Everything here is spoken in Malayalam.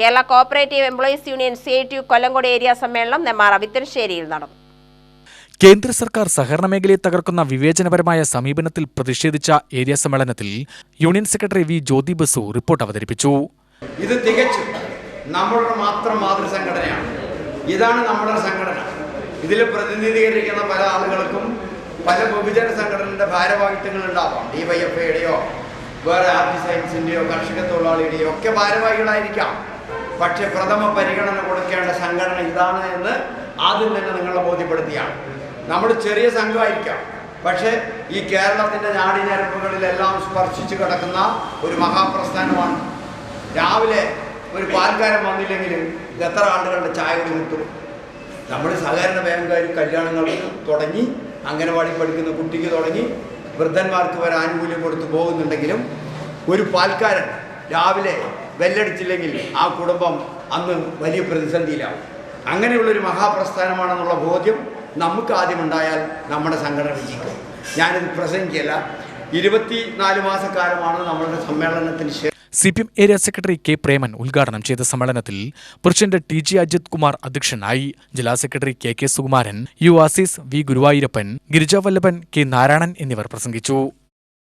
Kerala cooperative employees union C I T U Kollengode area സമ്മേളനം നെമ്മാറ വിത്തൻശ്ശേരിയിൽ നടന്നു. കേന്ദ്ര സർക്കാർ സഹകരണ മേഖലയെ തകർക്കുന്ന വിവേചനപരമായ സമീപനത്തിൽ പ്രതിഷേധിച്ച ഏരിയ സമ്മേളനത്തിൽ union secretary V Jyothi Basu report അവതരിപ്പിച്ചു. ഇത് തികച്ചും നമ്മളുടെ മാത്രം മാതൃസംഘടനയാണ്. ഇതാണ് നമ്മുടെ സംഘടന. ഇതിൽ പ്രതിനിധീകരിക്കുന്ന പല ആളുകൾക്കും പല ബഹുജന സംഘടനയുടെ ഭാരവാഹിത്വങ്ങൾ ഉണ്ടാവാം. ഡി വൈ എഫ് ഐയുടെയോ വേറെ ആർട്ടി സയൻസിന്റെയോ കർഷക തൊഴിലാളിയുടെയോ ഒക്കെ ഭാരവാഹികളായിരിക്കാം. പക്ഷേ പ്രഥമ പരിഗണന കൊടുക്കേണ്ട സംഘടന ഇതാണ് എന്ന് ആദ്യം തന്നെ നിങ്ങളെ ബോധ്യപ്പെടുത്തിയാണ്. നമ്മൾ ചെറിയ സംഘമായിരിക്കാം. പക്ഷേ ഈ കേരളത്തിന്റെ നാടിനരമ്പുകളിലെല്ലാം സ്പർശിച്ചു കിടക്കുന്ന ഒരു മഹാപ്രസ്ഥാനമാണ്. രാവിലെ ഒരു പാൽക്കാരൻ വന്നില്ലെങ്കിൽ എത്ര ആളുകളുടെ ചായ കിട്ടും? നമ്മൾ സഹകരണ ബാങ്കുകാർ കല്യാണങ്ങൾക്ക് തുടങ്ങി അംഗനവാടി പഠിക്കുന്ന കുട്ടിക്ക് തുടങ്ങി വൃദ്ധന്മാർക്ക് വരെ ആനുകൂല്യം കൊടുത്ത് പോകുന്നുണ്ടെങ്കിലും ഒരു പാൽക്കാരൻ രാവിലെ ബെല്ലടിച്ചില്ലെങ്കിൽ ആ കുടുംബം അന്ന് വലിയ പ്രതിസന്ധിയിലാവും. അങ്ങനെയുള്ളൊരു മഹാപ്രസ്ഥാനമാണെന്നുള്ള ബോധ്യം നമുക്ക് ആദ്യം ഉണ്ടായാൽ നമ്മുടെ സംഘടന വിജയിക്കും. ഞാനിത് പ്രസംഗിക്കല്ല ഇരുപത്തി നാല് മാസക്കാലമാണ് നമ്മളുടെ സമ്മേളനത്തിന് ശേഷം C P M area secretary K Preman ഉദ്ഘാടനം ചെയ്ത സമ്മേളനത്തിൽ president T G Ajith Kumar അധ്യക്ഷനായി ജില്ലാ secretary K K Sukumaran U Azeez V Guruvayurappan Girijavallabhan K Narayanan എന്നിവർ പ്രസംഗിച്ചു.